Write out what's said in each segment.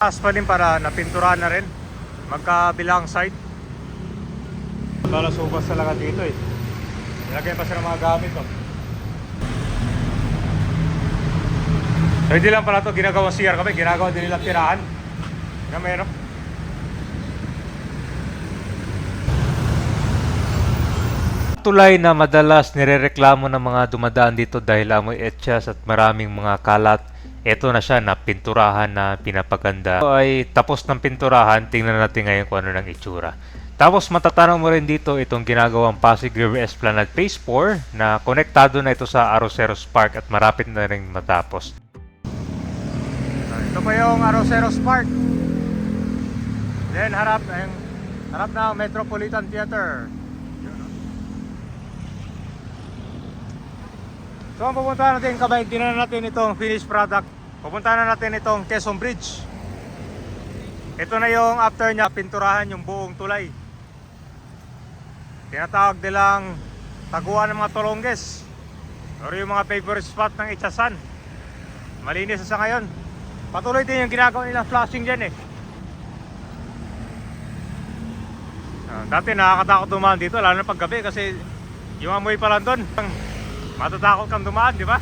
Din para napinturahan na rin. Magkabilang side. Balas ubas talaga dito eh. Nilagay pa sila mga gamit oh. So hindi lang pala to ginagawa CR kami, ginagawa din nila tirahan. Na meron. Tulay na madalas nirereklamo ng mga dumadaan dito dahil amoy etsyas at maraming mga kalat. Ito na siya na pinturahan na pinapaganda. Ito ay tapos ng pinturahan, tingnan natin ngayon kung ano ng itsura. Tapos matatanong mo rin dito itong ginagawang Pasig River Esplanade Phase 4 na konektado na ito sa Aroseros Park at marapit na rin matapos. Ito pa yung Aroseros Park. Then harap, yung, harap na ang Metropolitan Theater. So ang pupuntahan natin kabay, tinan natin itong finished product. Pupuntahan na natin itong Quezon Bridge. Ito na yung after niya, pinturahan yung buong tulay. Tinatawag nilang taguan ng mga tolongges. Or yung mga favorite spot ng Itchasan. Malinis na sa ngayon. Patuloy din yung ginagawa nilang flashing dyan eh. Ah, dati nakakatakot dumaan dito, lalo na paggabi kasi yung amoy pa lang doon. Matatakot kang dumaan, di ba?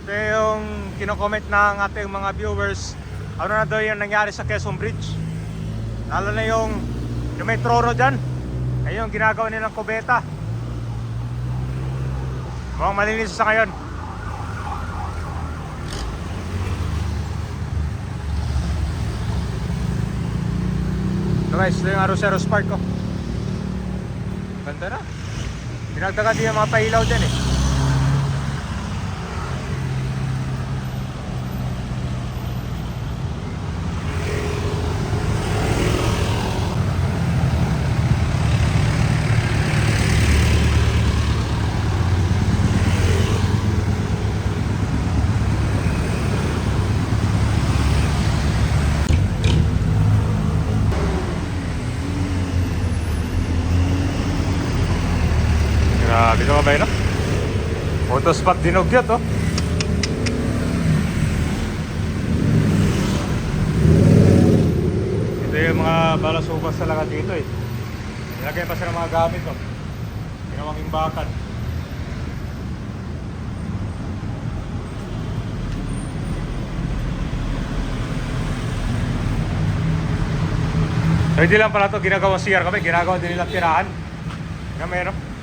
Ito yung kino-comment ng ating mga viewers. Ano na daw yung nangyari sa Quezon Bridge? Lalo na yung, yung may trono dyan. Ayun, ginagawa nilang kubeta. Mukhang malinis sa ngayon. Ito guys, ito yung Aroseros Park ko. Ganda na. Pinagdagan din yung mga pailaw dyan eh. Grabe ka ba no? Photo spot dinugyot oh. Ito yung mga balasubas talaga dito eh. Nilagay pa sila mga gamit oh. Ginawang imbakan. So hindi lang pala ito ginagawa CR kami, ginagawa din nilang tirahan. Na meron.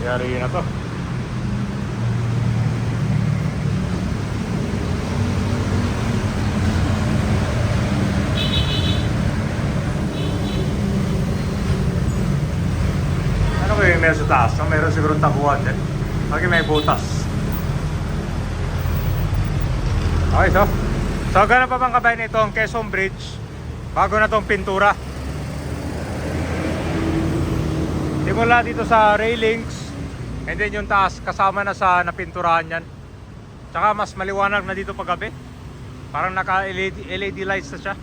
Yari na to. Ano ba yung meron sa taas? No? Meron siguro tabuhan din. Lagi may butas. Okay, so. So, ganun pa bang kabay nito ang Quezon Bridge bago na tong pintura. Simula dito sa railings and then yung taas kasama na sa napinturahan yan. Tsaka mas maliwanag na dito paggabi. Parang naka LED, LED lights na siya.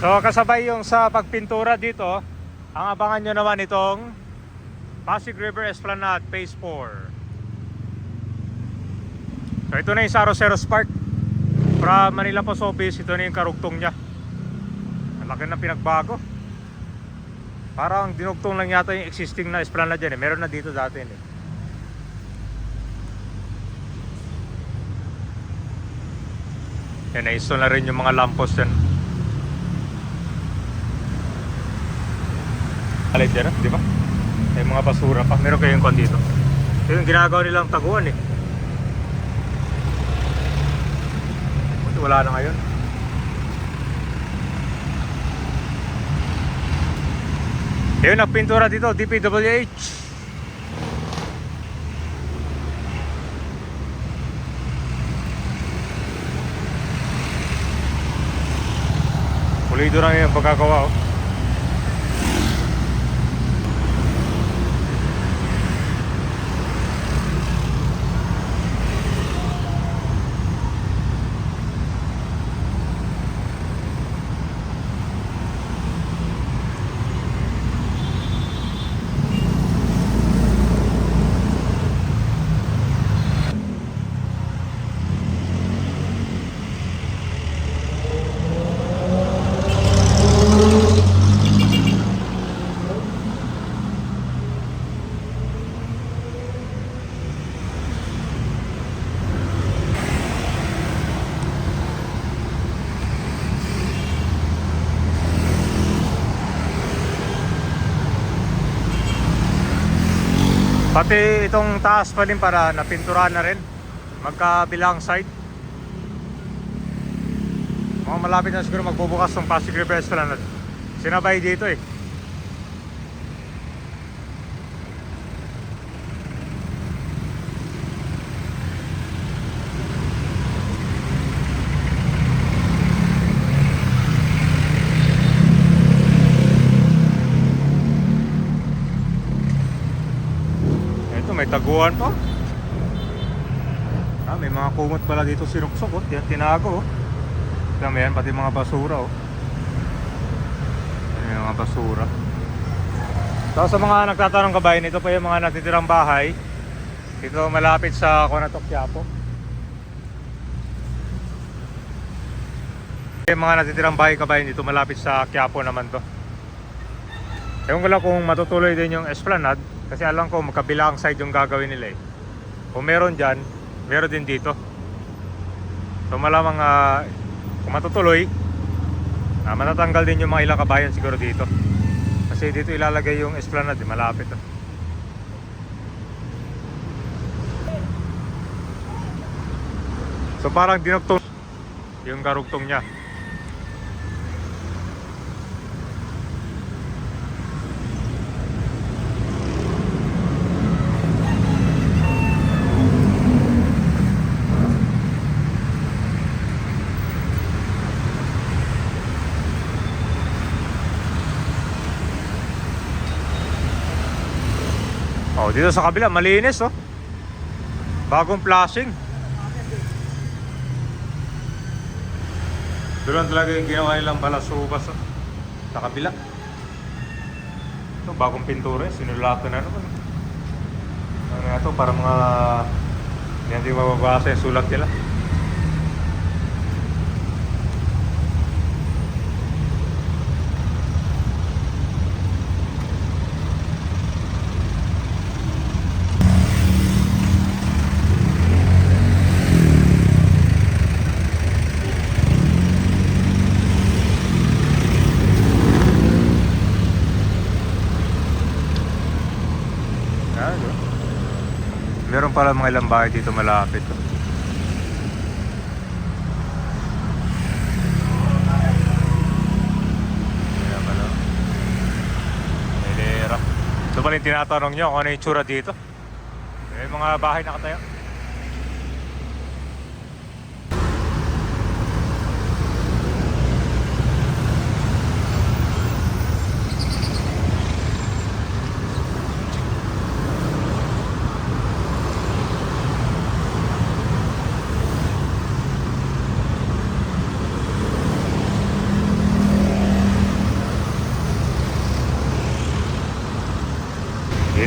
So kasabay yung sa pagpintura dito, ang abangan nyo naman itong Pasig River Esplanade Phase 4. So ito na yung sa Roseros Park. From Manila Post Office, ito na yung karugtong niya. Ang laki na pinagbago. Parang dinugtong lang yata yung existing na esplanade dyan eh. Meron na dito dati eh. Yan, na-install na rin yung mga lampos dyan. Alay dyan, di ba? May mga basura pa. Meron kayong kon dito. Ito yung ginagawa nilang taguan eh. Wala na ngayon. Yun, nagpintura dito, DPWH. Pulido na yung pagkagawa oh. Pati itong taas pa din para napinturahan na rin. Magkabilang side. Mga malapit na siguro magbubukas ng Pasig River Esplanade. Sinabay dito eh. Ito, may taguan pa. Ah, may mga kumot pala dito sinuksok. Oh. Yan, tinago. Oh. Mo yan, pati mga basura. Oh. Yan mga basura. So sa mga nagtatanong kabayan, ito pa yung mga natitirang bahay. Dito malapit sa Conatok, Quiapo. Yung mga natitirang bahay kabayan dito malapit sa Quiapo naman to. Ewan ko lang kung matutuloy din yung Esplanade kasi alam ko magkabilang side yung gagawin nila eh. Kung meron dyan, meron din dito. So malamang ah, kung matutuloy, ah, matatanggal din yung mga ilang kabayan siguro dito. Kasi dito ilalagay yung Esplanade, malapit. ah. So parang dinugtong yung karugtong niya. Oh, dito sa kabila malinis oh. Bagong flashing. Doon talaga yung ginawa nilang balasubas oh. Sa kabila. Ito, bagong pintura eh. Sinulatan na naman. Ano nga ito, para mga hindi mababasa yung sulat nila. No? Meron pala mga ilang bahay dito malapit. oh. Ayan. Ito pala yung tinatanong nyo kung ano yung tsura dito. May mga bahay nakatayo.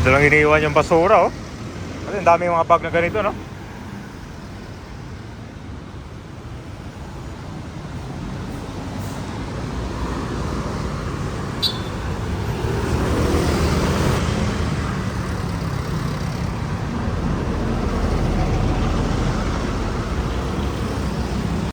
Dito lang iniiwan yung basura oh. Kasi ang daming mga bag na ganito no.